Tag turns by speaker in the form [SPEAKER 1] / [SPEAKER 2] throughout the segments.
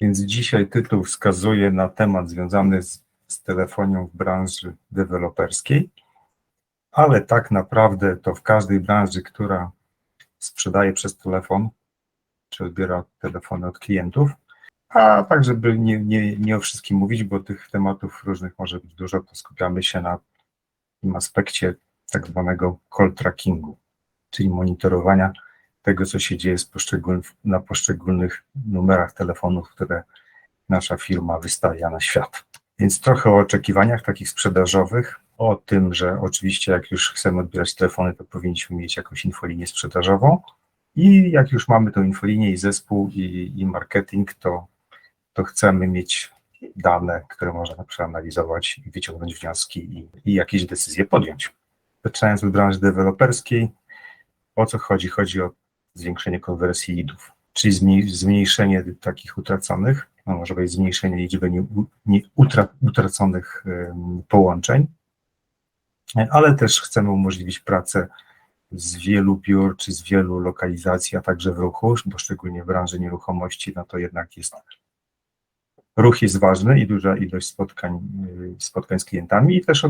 [SPEAKER 1] Więc dzisiaj tytuł wskazuje na temat związany z, z telefonią w branży deweloperskiej, ale tak naprawdę to w każdej branży, która sprzedaje przez telefon, czy odbiera telefony od klientów, a tak, żeby nie, nie, nie o wszystkim mówić, bo tych tematów różnych może być dużo, to skupiamy się na tym aspekcie tak zwanego call trackingu, czyli monitorowania tego, co się dzieje na poszczególnych numerach telefonów, które nasza firma wystawia na świat. Więc trochę o oczekiwaniach takich sprzedażowych, o tym, że oczywiście jak już chcemy odbierać telefony, to powinniśmy mieć jakąś infolinię sprzedażową i jak już mamy tą infolinię i zespół i, i marketing, to, to chcemy mieć dane, które można przeanalizować i wyciągnąć wnioski i, i jakieś decyzje podjąć. Zaczynając od branży deweloperskiej, o co chodzi? Chodzi o zwiększenie konwersji leadów, czyli zmniejszenie takich utraconych, no może być zmniejszenie liczby nie, nie utra, utraconych połączeń, ale też chcemy umożliwić pracę z wielu biur czy z wielu lokalizacji, a także w ruchu, bo szczególnie w branży nieruchomości, no to jednak jest ruch jest ważny i duża ilość spotkań, spotkań z klientami i też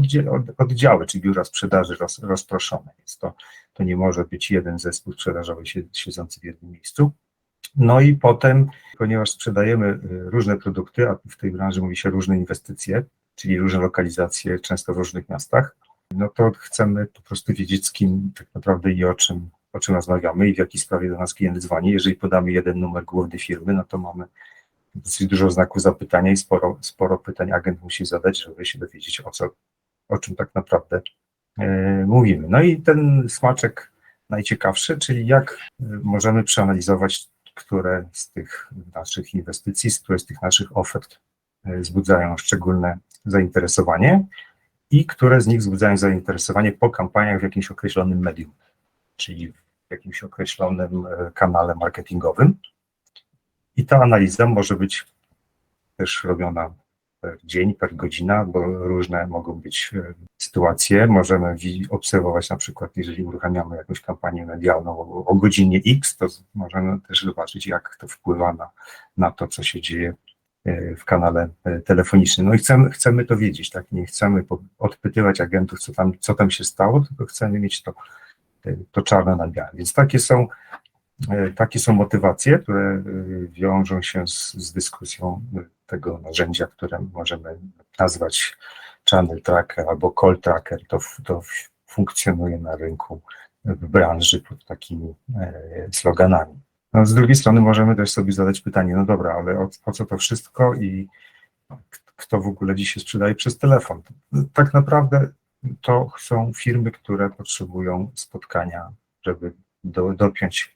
[SPEAKER 1] oddziały, czy biura sprzedaży roz, rozproszone. Jest to, to nie może być jeden zespół sprzedażowy siedzący w jednym miejscu. No i potem, ponieważ sprzedajemy różne produkty, a w tej branży mówi się różne inwestycje, czyli różne lokalizacje, często w różnych miastach, no to chcemy po prostu wiedzieć, z kim tak naprawdę i o czym, o czym rozmawiamy i w jakiej sprawie do nas klient dzwoni. Jeżeli podamy jeden numer główny firmy, no to mamy dosyć dużo znaków zapytania i sporo, sporo pytań agent musi zadać, żeby się dowiedzieć, o, co, o czym tak naprawdę e, mówimy. No i ten smaczek najciekawszy, czyli jak e, możemy przeanalizować, które z tych naszych inwestycji, które z tych naszych ofert e, wzbudzają szczególne zainteresowanie i które z nich wzbudzają zainteresowanie po kampaniach w jakimś określonym medium, czyli w jakimś określonym kanale marketingowym. I ta analiza może być też robiona per dzień, per godzina, bo różne mogą być e, sytuacje. Możemy obserwować na przykład, jeżeli uruchamiamy jakąś kampanię medialną o, o godzinie X, to możemy też zobaczyć, jak to wpływa na, na to, co się dzieje e, w kanale e, telefonicznym. No i chcemy, chcemy to wiedzieć, tak? Nie chcemy odpytywać agentów, co tam, co tam się stało, tylko chcemy mieć to, to czarne na białe. Więc takie są takie są motywacje, które e, wiążą się z, z dyskusją tego narzędzia, które możemy nazwać channel tracker albo call tracker. To, to funkcjonuje na rynku w branży pod takimi e, sloganami. No, z drugiej strony możemy też sobie zadać pytanie, no dobra, ale o, co to wszystko i kto w ogóle dzisiaj sprzedaje przez telefon? Tak naprawdę to są firmy, które potrzebują spotkania, żeby do, dopiąć E,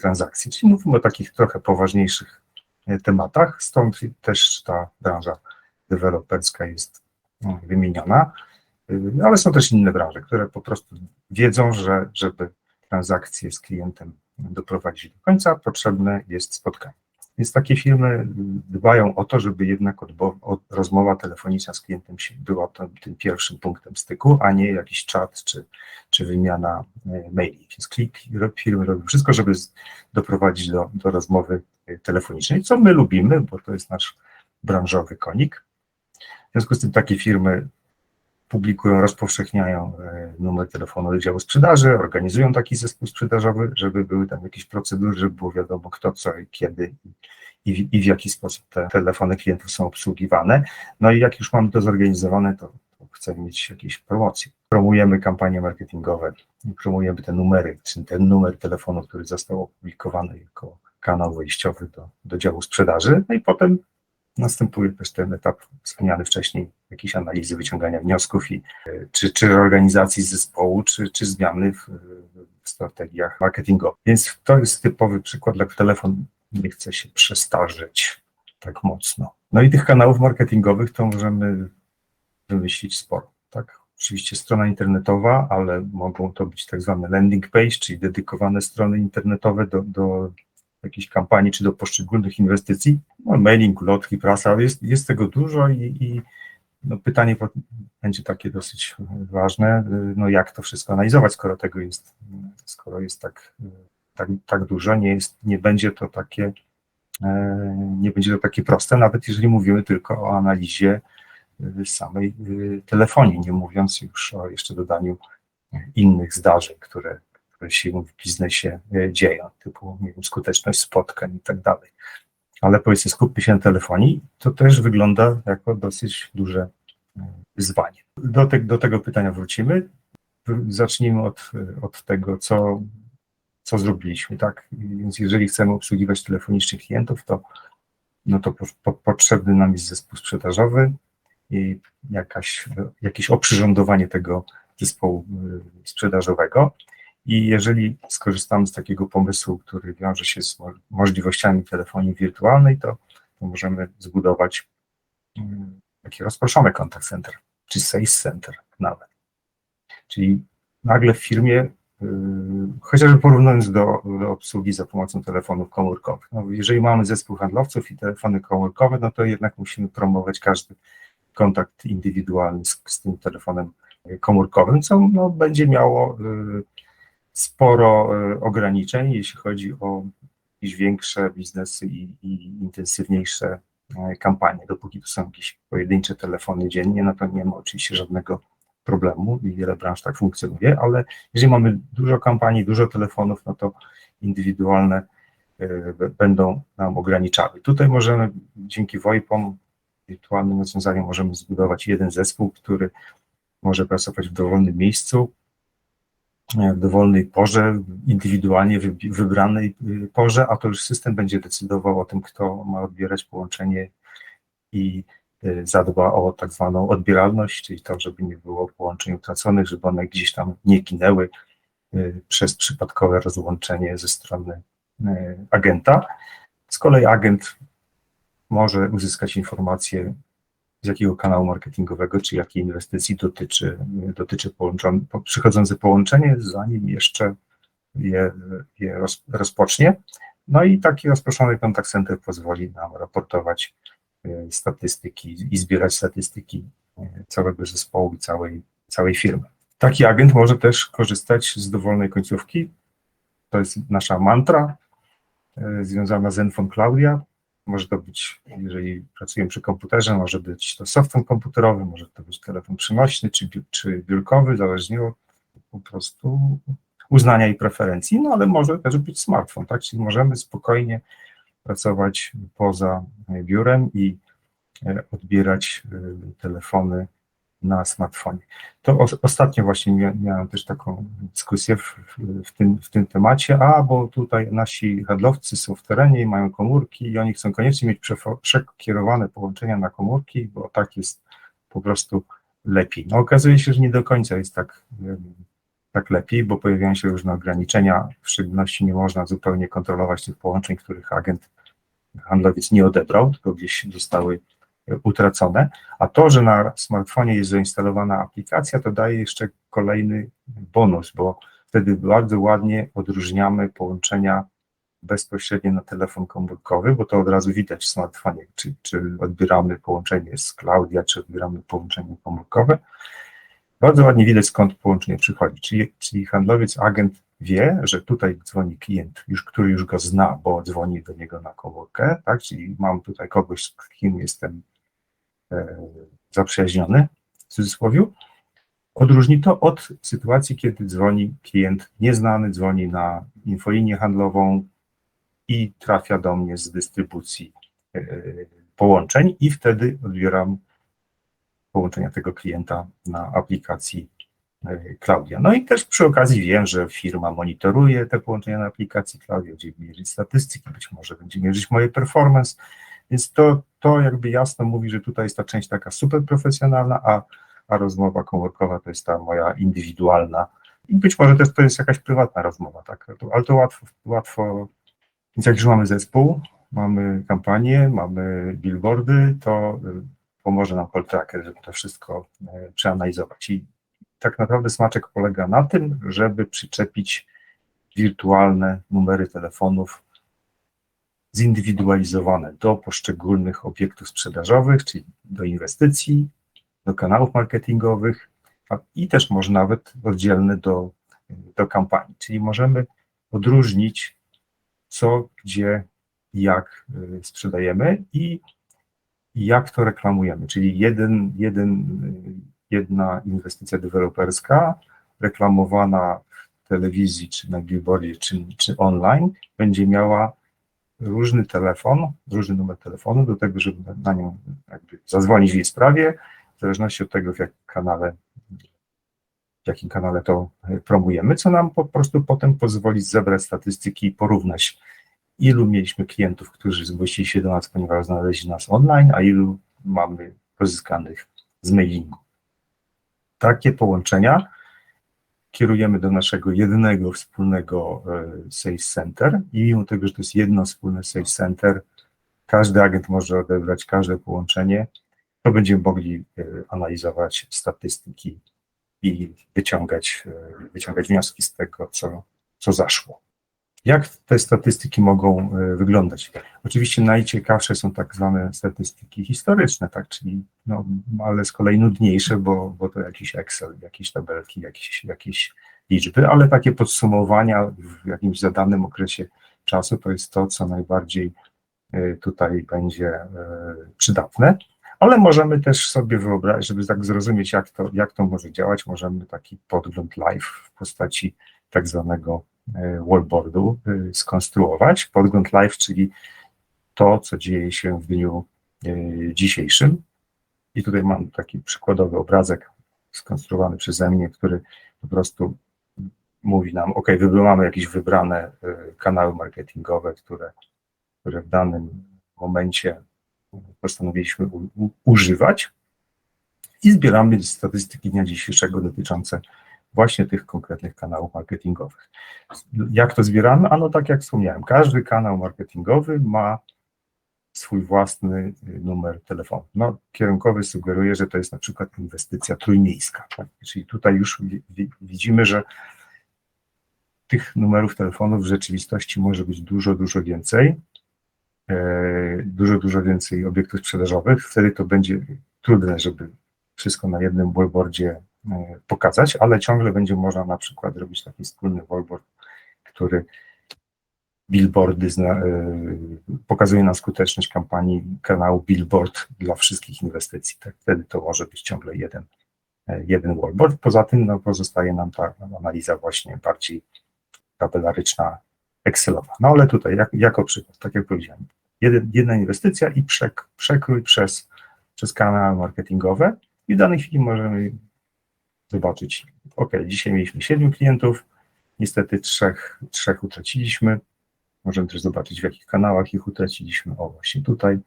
[SPEAKER 1] transakcji. Czyli mówimy o takich trochę poważniejszych e, tematach, stąd też ta branża deweloperska jest no, wymieniona, e, ale są też inne branże, które po prostu wiedzą, że żeby transakcję z klientem doprowadzić do końca, potrzebne jest spotkanie. Więc takie firmy dbają o to, żeby jednak rozmowa telefoniczna z klientem była to, tym pierwszym punktem styku, a nie jakiś czat czy, czy wymiana e, maili. Więc klik, firmy robią wszystko, żeby doprowadzić do, do rozmowy e, telefonicznej, co my lubimy, bo to jest nasz branżowy konik. W związku z tym takie firmy publikują, rozpowszechniają e, numer telefonu oddziału sprzedaży, organizują taki zespół sprzedażowy, żeby były tam jakieś procedury, żeby było wiadomo kto, co i kiedy i w, i w jaki sposób te telefony klientów są obsługiwane. No i jak już mamy to zorganizowane, to, chcemy mieć jakieś promocje. Promujemy kampanie marketingowe, promujemy te numery, czy ten numer telefonu, który został opublikowany jako kanał wejściowy do, do działu sprzedaży, no i potem Następuje też ten etap wspomniany wcześniej, jakiejś analizy, wyciągania wniosków i e, czy, czy reorganizacji zespołu, czy, czy zmiany w, w strategiach marketingowych. Więc to jest typowy przykład, dla telefon nie chce się przestarzeć tak mocno. No i tych kanałów marketingowych to możemy wymyślić sporo, tak? Oczywiście strona internetowa, ale mogą to być tak zwane landing page, czyli dedykowane strony internetowe do, do jakiejś kampanii czy do poszczególnych inwestycji. No, mailing, lotki, prasa, jest, jest tego dużo i, i no, pytanie będzie takie dosyć ważne, no jak to wszystko analizować, skoro tego jest, skoro jest tak, tak, tak dużo, nie, jest, nie będzie to takie e, nie będzie to takie proste, nawet jeżeli mówimy tylko o analizie e, samej e, telefonii, nie mówiąc już o jeszcze dodaniu innych zdarzeń, które, które się w biznesie dzieją, typu nie wiem, skuteczność spotkań i tak dalej. Ale powiedzmy, skupmy się na telefonii, to też wygląda jako dosyć duże wyzwanie. Do, te, do tego pytania wrócimy. Zacznijmy od, od tego, co, co zrobiliśmy, tak? Więc jeżeli chcemy obsługiwać telefonicznych klientów, to, no to po, po, potrzebny nam jest zespół sprzedażowy i jakaś, jakieś oprzyrządowanie tego zespołu sprzedażowego. I jeżeli skorzystamy z takiego pomysłu, który wiąże się z możliwościami telefonii wirtualnej, to, możemy zbudować mm, taki rozproszony contact center, czy sales center nawet. Czyli nagle w firmie, yy, chociażby porównując do, do obsługi za pomocą telefonów komórkowych, no jeżeli mamy zespół handlowców i telefony komórkowe, no to jednak musimy promować każdy kontakt indywidualny z, z tym telefonem komórkowym, co no, będzie miało yy, sporo yy, ograniczeń, jeśli chodzi o jakieś większe biznesy i, i intensywniejsze E, kampanię. Dopóki to są jakieś pojedyncze telefony dziennie, no to nie ma oczywiście żadnego problemu i wiele branż tak funkcjonuje, ale jeżeli mamy dużo kampanii, dużo telefonów, no to indywidualne e, będą nam ograniczały. Tutaj możemy dzięki VoIP-om, wirtualnym rozwiązaniom możemy zbudować jeden zespół, który może pracować w dowolnym miejscu, e, w dowolnej porze, indywidualnie wybranej y, porze, a to już system będzie decydował o tym, kto ma odbierać połączenie i y, zadba o tak zwaną odbieralność, czyli to, żeby nie było połączeń utraconych, żeby one gdzieś tam nie ginęły y, przez przypadkowe rozłączenie ze strony agenta. Z kolei agent może uzyskać informację z jakiego kanału marketingowego, czy jakiej inwestycji dotyczy, dotyczy połączone, przychodzące połączenie, zanim jeszcze je, je rozpocznie. No i taki rozproszony kontakt center pozwoli nam raportować e, statystyki i zbierać statystyki e, całego zespołu i całej, całej firmy. Taki agent może też korzystać z dowolnej końcówki. To jest nasza mantra e, związana z Enfon Claudia. Może to być, jeżeli pracujemy przy komputerze, może być to software komputerowy, może to być telefon przenośny czy, czy biurkowy, zależnie od po prostu uznania i preferencji, no ale może też być smartfon, tak? Czyli możemy spokojnie pracować poza biurem i e, odbierać e, telefony na smartfonie. To ostatnio właśnie miałem też taką dyskusję w, w, tym, w tym temacie, a bo tutaj nasi handlowcy są w terenie i mają komórki i oni chcą koniecznie mieć przekierowane połączenia na komórki, bo tak jest po prostu lepiej. No okazuje się, że nie do końca jest tak, tak lepiej, bo pojawiają się różne ograniczenia, w szczególności nie można zupełnie kontrolować tych połączeń, których agent handlowiec nie odebrał, tylko gdzieś zostały utracone, a to, że na smartfonie jest zainstalowana aplikacja, to daje jeszcze kolejny bonus, bo wtedy bardzo ładnie odróżniamy połączenia bezpośrednio na telefon komórkowy, bo to od razu widać w smartfonie, czy, czy odbieramy połączenie z Klaudia, czy odbieramy połączenie komórkowe. Bardzo ładnie widać, skąd połączenie przychodzi, czyli, czyli handlowiec, agent wie, że tutaj dzwoni klient, już, który już go zna, bo dzwoni do niego na komórkę, tak? czyli mam tutaj kogoś, z kim jestem zaprzyjaźniony, w cudzysłowie, odróżni to od sytuacji, kiedy dzwoni klient nieznany, dzwoni na infolinię handlową i trafia do mnie z dystrybucji e, połączeń i wtedy odbieram połączenia tego klienta na aplikacji e, Klaudia. No i też przy okazji wiem, że firma monitoruje te połączenia na aplikacji Klaudia, będzie mierzyć statystyki, być może będzie mierzyć moje performance, więc to, to jakby jasno mówi, że tutaj jest ta część taka super profesjonalna, a, a rozmowa komórkowa to jest ta moja indywidualna. I być może też to jest jakaś prywatna rozmowa, tak? Ale to łatwo, łatwo. Więc jak już mamy zespół, mamy kampanię, mamy billboardy, to y, pomoże nam call tracker, żeby to wszystko y, przeanalizować. I tak naprawdę smaczek polega na tym, żeby przyczepić wirtualne numery telefonów zindywidualizowane do poszczególnych obiektów sprzedażowych, czyli do inwestycji, do kanałów marketingowych i też może nawet oddzielne do, do kampanii. Czyli możemy odróżnić, co gdzie jak y, sprzedajemy i jak to reklamujemy, czyli jeden, jeden, jedna inwestycja deweloperska reklamowana w telewizji, czy na billboardzie, czy, czy online, będzie miała różny telefon, różny numer telefonu do tego, żeby na nią jakby zadzwonić w jej sprawie, w zależności od tego, w jakim kanale, w jakim kanale to promujemy, co nam po prostu potem pozwoli zebrać statystyki i porównać ilu mieliśmy klientów, którzy zgłosili się do nas, ponieważ znaleźli nas online, a ilu mamy pozyskanych z mailingu. Takie połączenia kierujemy do naszego jednego wspólnego e, Sales Center i mimo tego, że to jest jedno wspólne Sales Center, każdy agent może odebrać każde połączenie, to będziemy mogli e, analizować statystyki i wyciągać, e, wyciągać wnioski z tego, co, co zaszło. Jak te statystyki mogą e, wyglądać? Oczywiście najciekawsze są tak zwane statystyki historyczne, tak, czyli no, ale z kolei nudniejsze, bo, bo to jakiś Excel, jakieś tabelki, jakieś, jakieś liczby, ale takie podsumowania w jakimś zadanym okresie czasu to jest to, co najbardziej e, tutaj będzie e, przydatne. Ale możemy też sobie wyobrazić, żeby tak zrozumieć, jak to, jak to może działać, możemy taki podgląd live w postaci tak zwanego wallboardu e, skonstruować. Podgląd live, czyli to, co dzieje się w dniu e, dzisiejszym. I tutaj mam taki przykładowy obrazek skonstruowany przeze mnie, który po prostu mówi nam, ok, mamy jakieś wybrane kanały marketingowe, które, które w danym momencie postanowiliśmy używać i zbieramy statystyki dnia dzisiejszego dotyczące właśnie tych konkretnych kanałów marketingowych. Jak to zbieramy? Ano tak jak wspomniałem, każdy kanał marketingowy ma swój własny y, numer telefonu. No, kierunkowy sugeruje, że to jest na przykład inwestycja trójmiejska. Tak? Czyli tutaj już widzimy, że tych numerów telefonów w rzeczywistości może być dużo, dużo więcej. E, dużo, dużo więcej obiektów sprzedażowych. Wtedy to będzie trudne, żeby wszystko na jednym billboardzie pokazać, ale ciągle będzie można na przykład robić taki wspólny wallboard, który billboardy zna, e, pokazuje na skuteczność kampanii kanału billboard dla wszystkich inwestycji. Tak, wtedy to może być ciągle jeden, e, jeden wallboard. Poza tym no, pozostaje nam ta analiza właśnie bardziej tabelaryczna, Excelowa. No ale tutaj, jak, jako przykład, tak jak powiedziałem, jeden, jedna inwestycja i przek, przekrój przez, przez kanały marketingowe i w danej chwili możemy zobaczyć, ok, dzisiaj mieliśmy siedmiu klientów, niestety trzech, trzech utraciliśmy, możemy też zobaczyć w jakich kanałach ich utraciliśmy, o właśnie tutaj,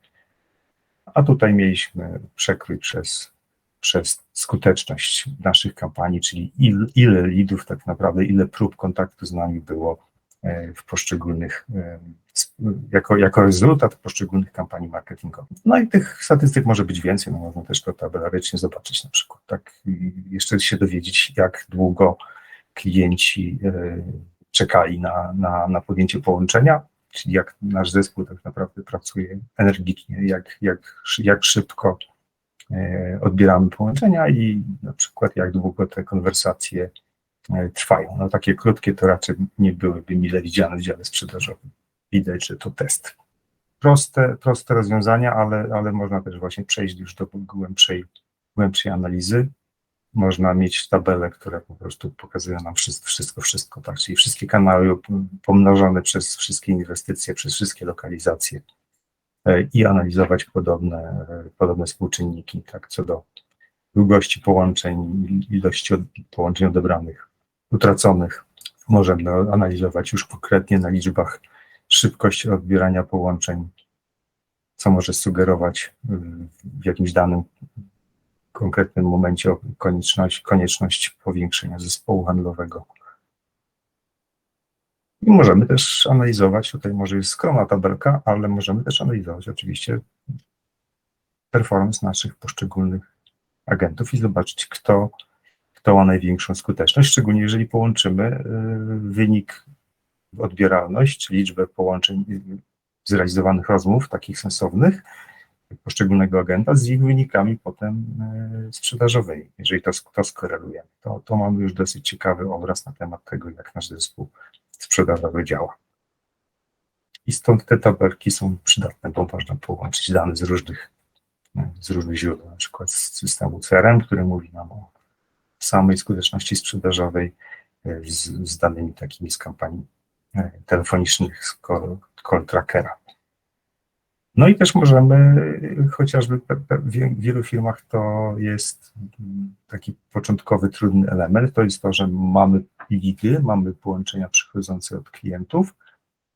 [SPEAKER 1] a tutaj mieliśmy przekrój przez, przez skuteczność naszych kampanii, czyli il, ile lidów tak naprawdę, ile prób kontaktu z nami było e, w poszczególnych, jako, jako rezultat poszczególnych kampanii marketingowych. No i tych statystyk może być więcej, no można też to tabelarycznie zobaczyć na przykład, tak, I jeszcze się dowiedzieć, jak długo klienci e, czekali na, na, na podjęcie połączenia, czyli jak nasz zespół tak naprawdę pracuje energicznie, jak, jak, jak szybko odbieramy połączenia i na przykład jak długo te konwersacje trwają. No takie krótkie to raczej nie byłyby mile widziane w dziale sprzedażowym. Widać, że to test. Proste, proste rozwiązania, ale, ale można też właśnie przejść już do głębszej, głębszej analizy. Można mieć tabelę, która po prostu pokazuje nam wszystko, wszystko, wszystko, tak? Czyli wszystkie kanały pomnożone przez wszystkie inwestycje, przez wszystkie lokalizacje e, i analizować podobne, podobne współczynniki, tak, co do długości połączeń, ilości połączeń odebranych utraconych możemy analizować już konkretnie na liczbach szybkość odbierania połączeń, co może sugerować w jakimś danym konkretnym momencie konieczność, konieczność powiększenia zespołu handlowego. I możemy też analizować, tutaj może jest skromna tabelka, ale możemy też analizować oczywiście performance naszych poszczególnych agentów i zobaczyć, kto kto ma największą skuteczność, szczególnie jeżeli połączymy y, wynik odbieralność, liczbę połączeń zrealizowanych rozmów, takich sensownych, poszczególnego agenta z ich wynikami potem y, sprzedażowymi. Jeżeli to, to skorelujemy, to, to mamy już dosyć ciekawy obraz na temat tego, jak nasz zespół sprzedażowy działa. I stąd te tabelki są przydatne, bo można połączyć dane z różnych, z różnych źródeł, na przykład z systemu CRM, który mówi nam o samej skuteczności sprzedażowej e, z, z danymi takimi z kampanii e, telefonicznych, z call, call trackera. No i też możemy, chociażby w wielu firmach to jest taki początkowy, trudny element, to jest to, że mamy lidy, mamy połączenia przychodzące od klientów,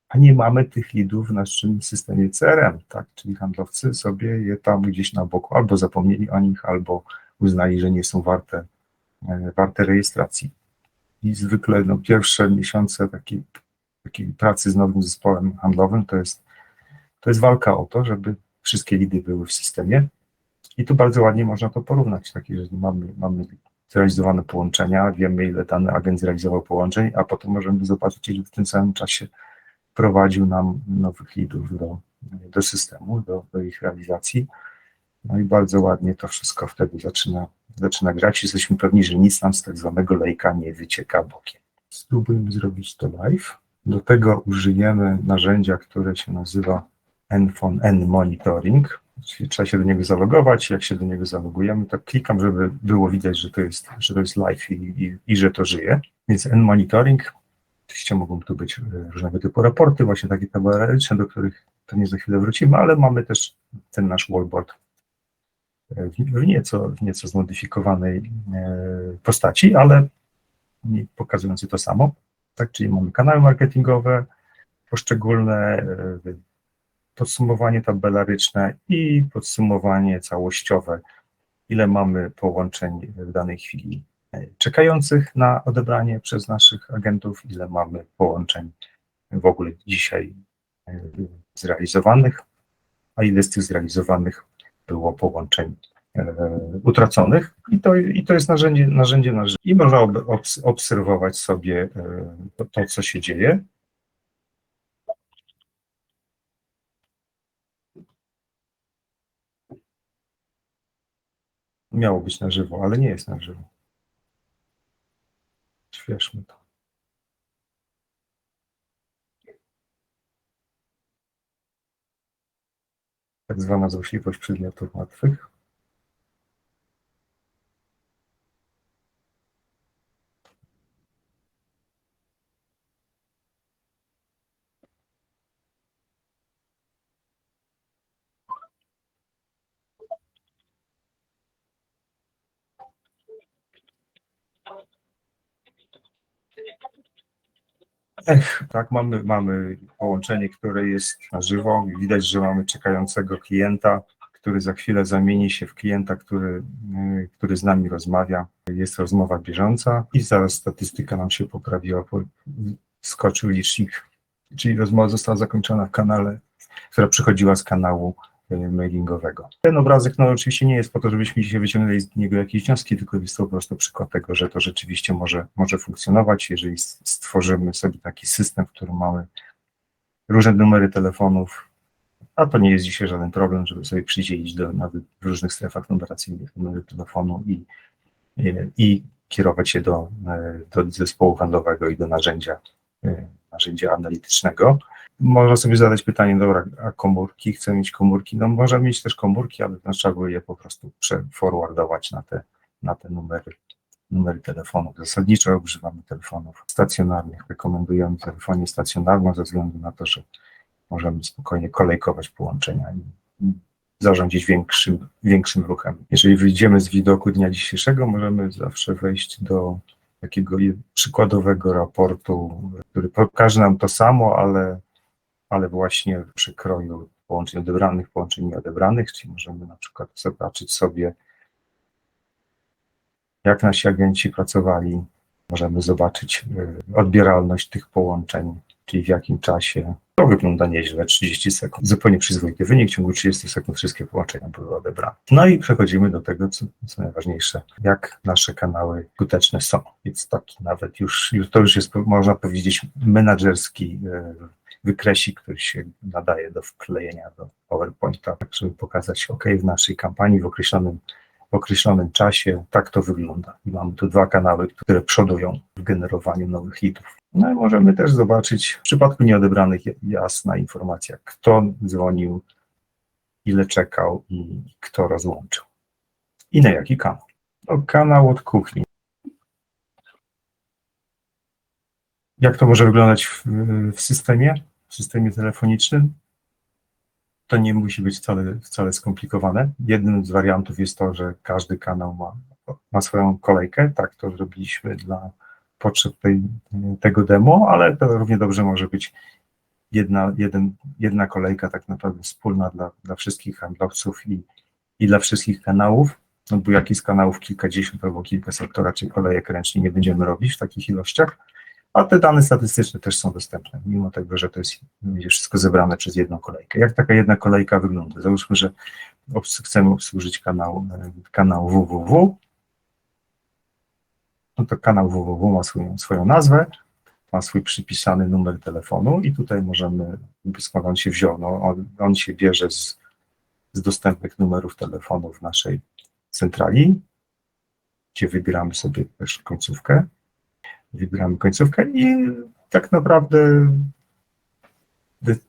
[SPEAKER 1] a nie mamy tych lidów w naszym systemie CRM, tak? Czyli handlowcy sobie je tam gdzieś na boku albo zapomnieli o nich, albo uznali, że nie są warte, e, warte rejestracji. I zwykle no, pierwsze miesiące takiej, takiej pracy z nowym zespołem handlowym to jest to jest walka o to, żeby wszystkie lidy były w systemie. I tu bardzo ładnie można to porównać, takie, że mamy, mamy zrealizowane połączenia, wiemy ile dany agent zrealizował połączeń, a potem możemy zobaczyć, ile w tym samym czasie prowadził nam nowych lidów do, do systemu, do, do ich realizacji. No i bardzo ładnie to wszystko wtedy zaczyna, zaczyna grać. Jesteśmy pewni, że nic nam z tak zwanego lejka nie wycieka bokiem. Spróbujmy zrobić to live. Do tego użyjemy narzędzia, które się nazywa Enfon N Monitoring, trzeba się do niego zalogować. Jak się do niego zalogujemy, to klikam, żeby było widać, że to jest, że to jest live i, i, i że to żyje. Więc N Monitoring, oczywiście mogą tu być e, różnego typu raporty, właśnie takie tabelaryczne, do których pewnie za chwilę wrócimy, ale mamy też ten nasz wallboard e, w nieco, w nieco zmodyfikowanej e, postaci, ale pokazujący to samo. Tak, czyli mamy kanały marketingowe, poszczególne podsumowanie tabelaryczne i podsumowanie całościowe, ile mamy połączeń w danej chwili e, czekających na odebranie przez naszych agentów, ile mamy połączeń w ogóle dzisiaj e, zrealizowanych, a ile z tych zrealizowanych było połączeń e, utraconych. I to, i to jest narzędzie, narzędzie na I można obserwować sobie to, to, co się dzieje. Miało być na żywo, ale nie jest na żywo. Świeżmy to. Tak zwana złośliwość przedmiotów łatwych. Ech, tak, mamy, mamy połączenie, które jest na żywo. Widać, że mamy czekającego klienta, który za chwilę zamieni się w klienta, który, y, który z nami rozmawia. Jest rozmowa bieżąca i zaraz statystyka nam się poprawiła, skoczył licznik, czyli rozmowa została zakończona w kanale, która przychodziła z kanału mailingowego. Ten obrazek no oczywiście nie jest po to, żebyśmy dzisiaj wyciągnęli z niego jakieś wnioski, tylko jest to po prostu przykład tego, że to rzeczywiście może, może funkcjonować, jeżeli stworzymy sobie taki system, w którym mamy różne numery telefonów, a to nie jest dzisiaj żaden problem, żeby sobie przydzielić do, nawet w różnych strefach numeracyjnych numery telefonu i, i, i kierować się do, e, do zespołu handlowego i do narzędzia, e, narzędzia analitycznego. Można sobie zadać pytanie, dobra, a komórki, chcę mieć komórki? No możemy mieć też komórki, ale trzeba je po prostu przeforwardować na te, na te numery, numery telefonów. Zasadniczo używamy telefonów stacjonarnych. Rekomendujemy telefonię stacjonarną ze względu na to, że możemy spokojnie kolejkować połączenia i zarządzić większym, większym ruchem. Jeżeli wyjdziemy z widoku dnia dzisiejszego, możemy zawsze wejść do takiego przykładowego raportu, który pokaże nam to samo, ale ale właśnie w przekroju połączeń odebranych, połączeń nieodebranych, czyli możemy na przykład zobaczyć sobie, jak nasi agenci pracowali, możemy zobaczyć y, odbieralność tych połączeń, czyli w jakim czasie. To wygląda nieźle, 30 sekund. Zupełnie przyzwoity wynik, w ciągu 30 sekund wszystkie połączenia były odebrane. No i przechodzimy do tego, co, co najważniejsze, jak nasze kanały skuteczne są. Więc taki nawet już, już to już jest, można powiedzieć, menadżerski y, wykresik, który się nadaje do wklejenia do PowerPointa, tak żeby pokazać, OK, w naszej kampanii w określonym w określonym czasie. Tak to wygląda. I mamy tu dwa kanały, które przodują w generowaniu nowych hitów. No i możemy też zobaczyć w przypadku nieodebranych jasna informacja, kto dzwonił, ile czekał i kto rozłączył. I na jaki kanał. No, kanał od kuchni. Jak to może wyglądać w, w systemie, w systemie telefonicznym? To nie musi być wcale, wcale skomplikowane. Jednym z wariantów jest to, że każdy kanał ma, ma swoją kolejkę. Tak to zrobiliśmy dla potrzeb tej, tego demo, ale to równie dobrze może być jedna, jeden, jedna kolejka tak naprawdę wspólna dla, dla wszystkich handlowców i, i dla wszystkich kanałów, no bo jakich z kanałów kilkadziesiąt albo kilkaset, to raczej kolejek ręcznie nie będziemy robić w takich ilościach, a te dane statystyczne też są dostępne, mimo tego, że to jest wszystko zebrane przez jedną kolejkę. Jak taka jedna kolejka wygląda? Załóżmy, że chcemy obsłużyć kanał, kanał www, no to kanał www ma swoją, swoją nazwę, ma swój przypisany numer telefonu i tutaj możemy, skąd on się wziął, no on, on się bierze z, z dostępnych numerów telefonów naszej centrali, gdzie wybieramy sobie też końcówkę, wybieramy końcówkę i tak naprawdę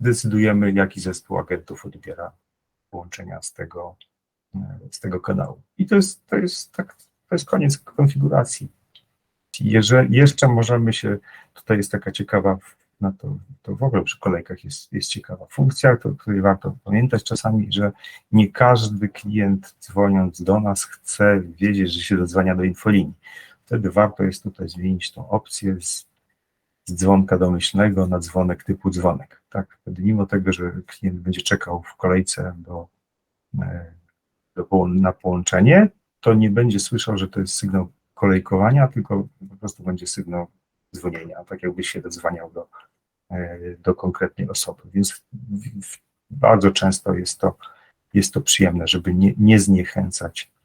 [SPEAKER 1] decydujemy, jaki zespół agentów odbiera połączenia z tego, z tego kanału. I to jest, to jest, tak, to jest koniec konfiguracji. Jeżeli jeszcze możemy się, tutaj jest taka ciekawa, na to, to w ogóle przy kolejkach jest, jest ciekawa funkcja, to, której warto pamiętać czasami, że nie każdy klient dzwoniąc do nas chce wiedzieć, że się dodzwania do infolinii. Wtedy warto jest tutaj zmienić tą opcję z, z dzwonka domyślnego na dzwonek typu dzwonek. Tak? Wtedy mimo tego, że klient będzie czekał w kolejce do, e, do, na połączenie, to nie będzie słyszał, że to jest sygnał kolejkowania, tylko po prostu będzie sygnał dzwonienia, tak jakby się dodzwaniał do, e, do konkretnej osoby. Więc bardzo często jest to, jest to przyjemne, żeby nie, nie zniechęcać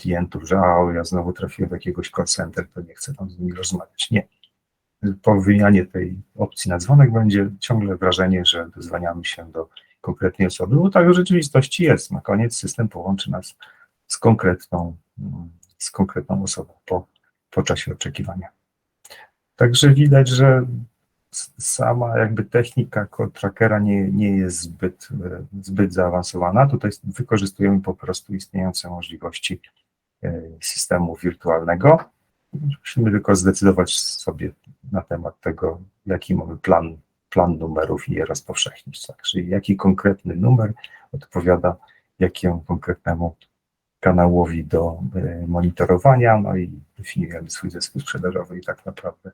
[SPEAKER 1] klientów, że a, ja znowu trafiłem do jakiegoś call center, to nie chcę tam z nimi rozmawiać. Nie. Po wymianie tej opcji na dzwonek będzie ciągle wrażenie, że dozwaniamy się do konkretnej osoby, bo tak w rzeczywistości jest. Na koniec system połączy nas z konkretną z konkretną osobą po, po czasie oczekiwania. Także widać, że sama jakby technika trackera nie, nie jest zbyt, zbyt zaawansowana. Tutaj wykorzystujemy po prostu istniejące możliwości systemu wirtualnego. Musimy tylko zdecydować sobie na temat tego, jaki mamy plan, plan numerów i je rozpowszechnić. Tak? Czyli jaki konkretny numer odpowiada jakiemu konkretnemu kanałowi do e, monitorowania, no i definiujemy swój zespół sprzedażowy i tak naprawdę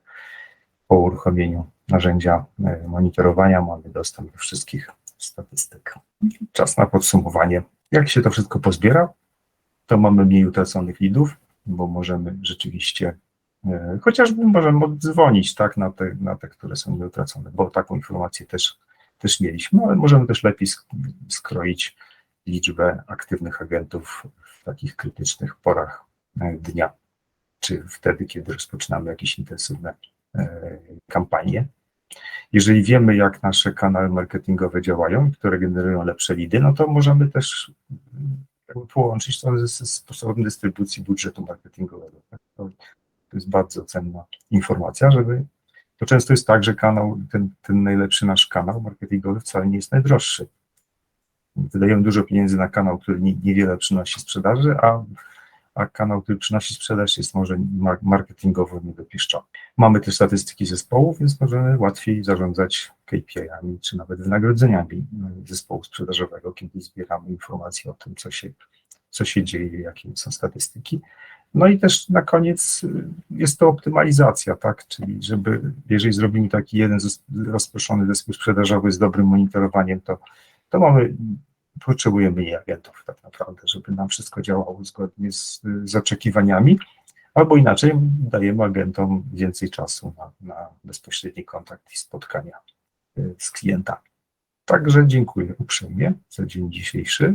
[SPEAKER 1] po uruchomieniu narzędzia e, monitorowania mamy dostęp do wszystkich statystyk. Czas na podsumowanie. Jak się to wszystko pozbiera, to mamy mniej utraconych lidów, bo możemy rzeczywiście, e, chociażby możemy oddzwonić tak, na, te, na te, które są nieutracone, bo taką informację też, też mieliśmy, ale możemy też lepiej skroić liczbę aktywnych agentów w takich krytycznych porach e, dnia, czy wtedy, kiedy rozpoczynamy jakieś intensywne e, kampanie. Jeżeli wiemy, jak nasze kanały marketingowe działają, które generują lepsze lidy, no to możemy też połączyć to ze sposobem dystrybucji budżetu marketingowego. Tak? To jest bardzo cenna informacja, żeby to często jest tak, że kanał, ten, ten najlepszy nasz kanał marketingowy wcale nie jest najdroższy wydajemy dużo pieniędzy na kanał, który niewiele przynosi sprzedaży, a, a kanał, który przynosi sprzedaż jest może marketingowo niedopieszczony. Mamy też statystyki zespołów, więc możemy łatwiej zarządzać KPI-ami, czy nawet wynagrodzeniami zespołu sprzedażowego, kiedy zbieramy informacje o tym, co się, co się dzieje, jakie są statystyki. No i też na koniec y, jest to optymalizacja, tak? Czyli żeby, jeżeli zrobimy taki jeden rozproszony zespół sprzedażowy z dobrym monitorowaniem, to to mamy, potrzebujemy mniej agentów tak naprawdę, żeby nam wszystko działało zgodnie z, z oczekiwaniami, albo inaczej dajemy agentom więcej czasu na, na bezpośredni kontakt i spotkania y, z klientami. Także dziękuję uprzejmie za dzień dzisiejszy.